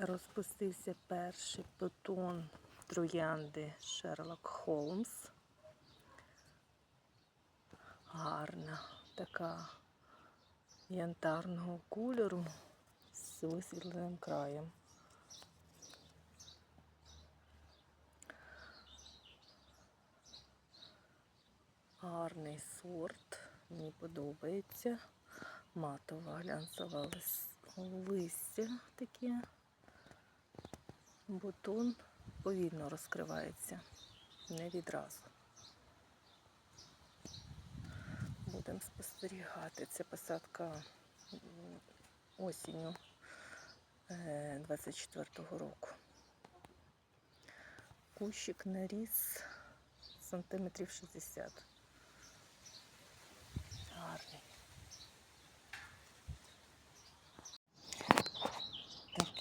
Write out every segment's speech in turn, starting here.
Розпустився перший бутон троянди Шерлок Холмс. Гарна така янтарного кольору з висвітленим краєм. Гарний сорт, мені подобається. Матова глянцева листя таке. Бутон повільно розкривається, не відразу. Будемо спостерігати. Це посадка осінню е, 24-го року. Кущик наріс сантиметрів 60. Гарний.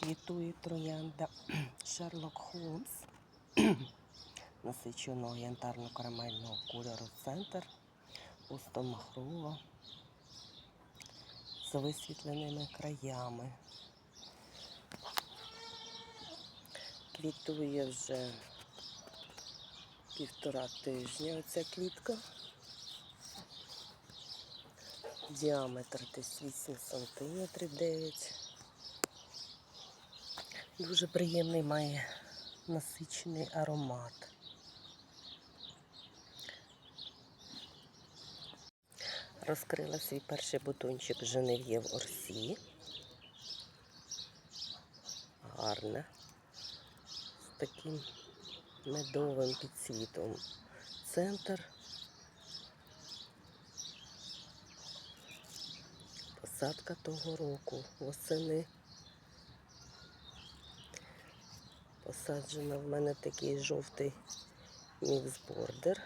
Квітує троянда Шерлок Холмс насиченого янтарно-карамельного кольору центр, пустомахрова з висвітленими краями. Квітує вже півтора тижня оця квітка. Діаметр десь 8 см 9 Дуже приємний має насичений аромат. Розкрила свій перший бутончик Женев'єв Орсі. Гарне. З таким медовим підсвітом. Центр. Посадка того року восени. Посаджено в мене такий жовтий міксбордер.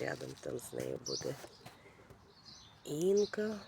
Рядом там з нею буде інка.